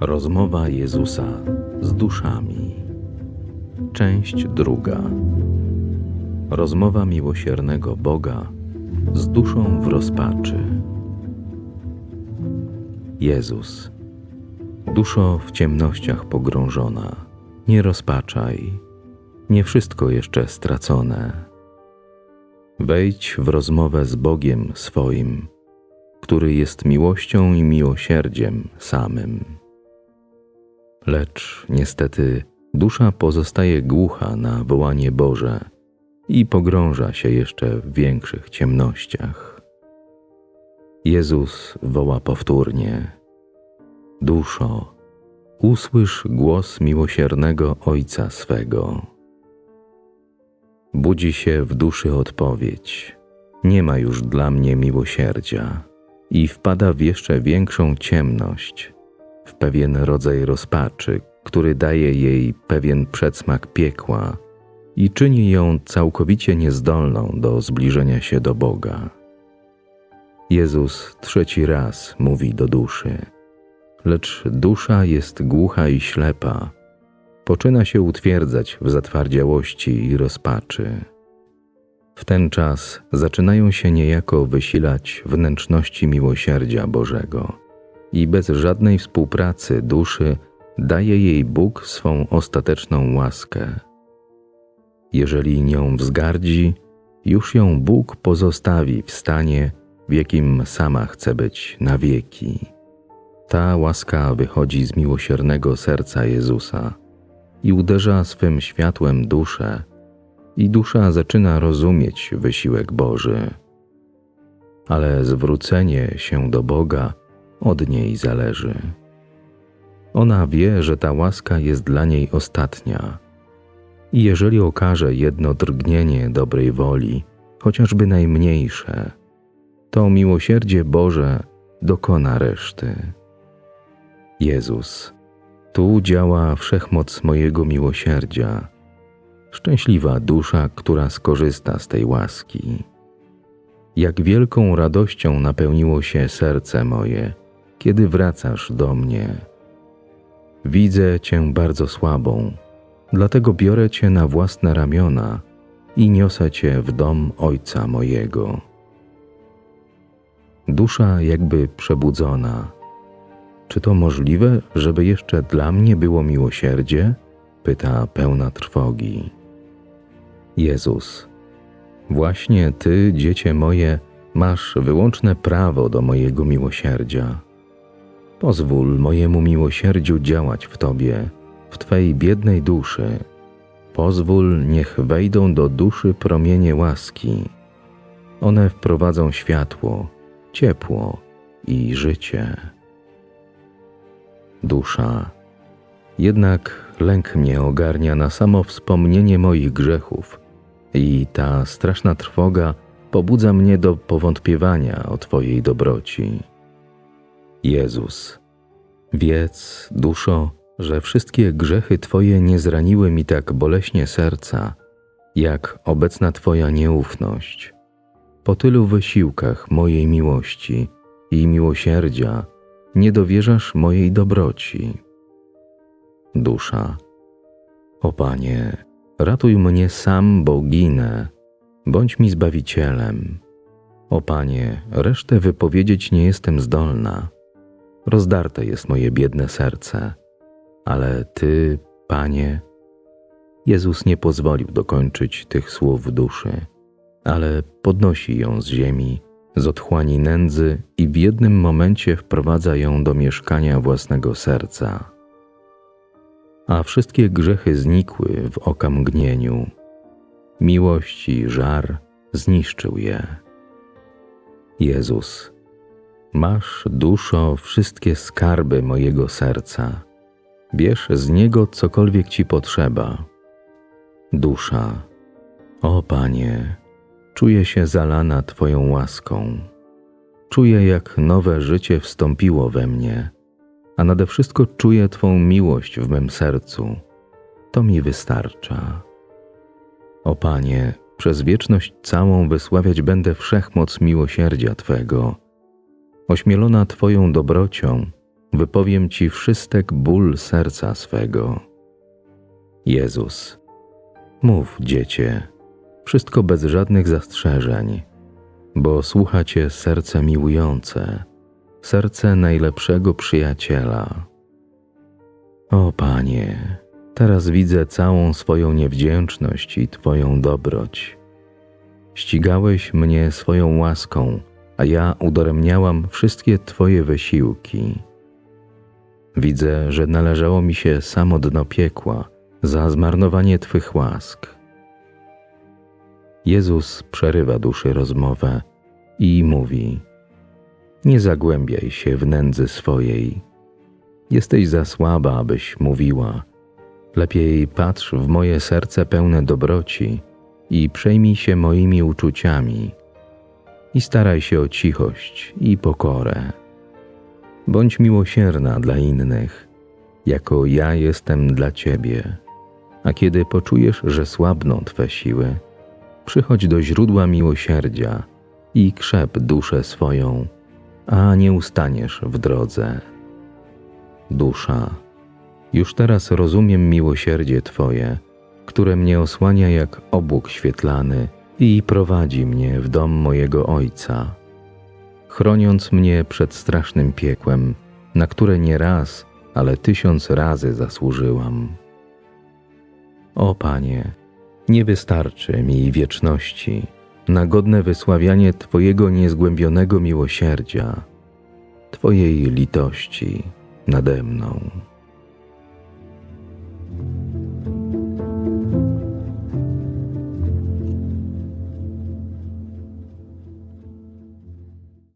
Rozmowa Jezusa z duszami. Część druga. Rozmowa miłosiernego Boga z duszą w rozpaczy. Jezus. Duszo w ciemnościach pogrążona, nie rozpaczaj, nie wszystko jeszcze stracone. Wejdź w rozmowę z Bogiem swoim, który jest miłością i miłosierdziem samym. Lecz niestety dusza pozostaje głucha na wołanie Boże i pogrąża się jeszcze w większych ciemnościach. Jezus woła powtórnie: Duszo, usłysz głos miłosiernego Ojca swego. Budzi się w duszy odpowiedź: Nie ma już dla mnie miłosierdzia, i wpada w jeszcze większą ciemność w pewien rodzaj rozpaczy, który daje jej pewien przedsmak piekła i czyni ją całkowicie niezdolną do zbliżenia się do Boga. Jezus trzeci raz mówi do duszy, lecz dusza jest głucha i ślepa, poczyna się utwierdzać w zatwardziałości i rozpaczy. W ten czas zaczynają się niejako wysilać wnętrzności miłosierdzia Bożego i bez żadnej współpracy duszy daje jej Bóg swą ostateczną łaskę. Jeżeli nią wzgardzi, już ją Bóg pozostawi w stanie, w jakim sama chce być na wieki. Ta łaska wychodzi z miłosiernego serca Jezusa i uderza swym światłem duszę, i dusza zaczyna rozumieć wysiłek Boży. Ale zwrócenie się do Boga od niej zależy. Ona wie, że ta łaska jest dla niej ostatnia. I jeżeli okaże jedno drgnienie dobrej woli, chociażby najmniejsze, to miłosierdzie Boże dokona reszty. Jezus, tu działa wszechmoc mojego miłosierdzia. Szczęśliwa dusza, która skorzysta z tej łaski. Jak wielką radością napełniło się serce moje, kiedy wracasz do mnie. Widzę Cię bardzo słabą, dlatego biorę Cię na własne ramiona i niosę Cię w dom Ojca mojego. Dusza jakby przebudzona. Czy to możliwe, żeby jeszcze dla mnie było miłosierdzie? Pyta pełna trwogi. Jezus, właśnie Ty, dziecię moje, masz wyłączne prawo do mojego miłosierdzia. Pozwól mojemu miłosierdziu działać w Tobie, w Twej biednej duszy. Pozwól, niech wejdą do duszy promienie łaski. One wprowadzą światło, ciepło i życie. Dusza. Jednak lęk mnie ogarnia na samo wspomnienie moich grzechów i ta straszna trwoga pobudza mnie do powątpiewania o Twojej dobroci. Jezus, wiedz, duszo, że wszystkie grzechy Twoje nie zraniły mi tak boleśnie serca, jak obecna Twoja nieufność. Po tylu wysiłkach mojej miłości i miłosierdzia nie dowierzasz mojej dobroci. Dusza, o Panie, ratuj mnie sam, bo ginę, bądź mi zbawicielem. O Panie, resztę wypowiedzieć nie jestem zdolna. Rozdarte jest moje biedne serce, ale Ty, Panie, Jezus nie pozwolił dokończyć tych słów duszy, ale podnosi ją z ziemi, z otchłani nędzy i w jednym momencie wprowadza ją do mieszkania własnego serca. A wszystkie grzechy znikły w okamgnieniu. Miłość i żar zniszczył je. Jezus, masz duszo wszystkie skarby mojego serca. Bierz z niego cokolwiek ci potrzeba. Dusza, o Panie, czuję się zalana Twoją łaską. Czuję, jak nowe życie wstąpiło we mnie. a nade wszystko czuję Twą miłość w mym sercu. To mi wystarcza. O Panie, przez wieczność całą wysławiać będę wszechmoc miłosierdzia Twego. Ośmielona Twoją dobrocią, wypowiem Ci wszystek ból serca swego. Jezus, mów, dziecię, wszystko bez żadnych zastrzeżeń, bo słucha Cię serce miłujące, serce najlepszego przyjaciela. O Panie, teraz widzę całą swoją niewdzięczność i Twoją dobroć. Ścigałeś mnie swoją łaską, a ja udaremniałam wszystkie Twoje wysiłki. Widzę, że należało mi się samo dno piekła za zmarnowanie Twych łask. Jezus przerywa duszy rozmowę i mówi: Nie zagłębiaj się w nędzy swojej. Jesteś za słaba, abyś mówiła. Lepiej patrz w moje serce pełne dobroci i przejmij się moimi uczuciami. I staraj się o cichość i pokorę. Bądź miłosierna dla innych, jako ja jestem dla ciebie. A kiedy poczujesz, że słabną twe siły, przychodź do źródła miłosierdzia i krzep duszę swoją, a nie ustaniesz w drodze. Dusza, już teraz rozumiem miłosierdzie Twoje, które mnie osłania jak obłok świetlany i prowadzi mnie w dom mojego Ojca, chroniąc mnie przed strasznym piekłem, na które nie raz, ale tysiąc razy zasłużyłam. O Panie, nie wystarczy mi wieczności na godne wysławianie Twojego niezgłębionego miłosierdzia, Twojej litości nade mną.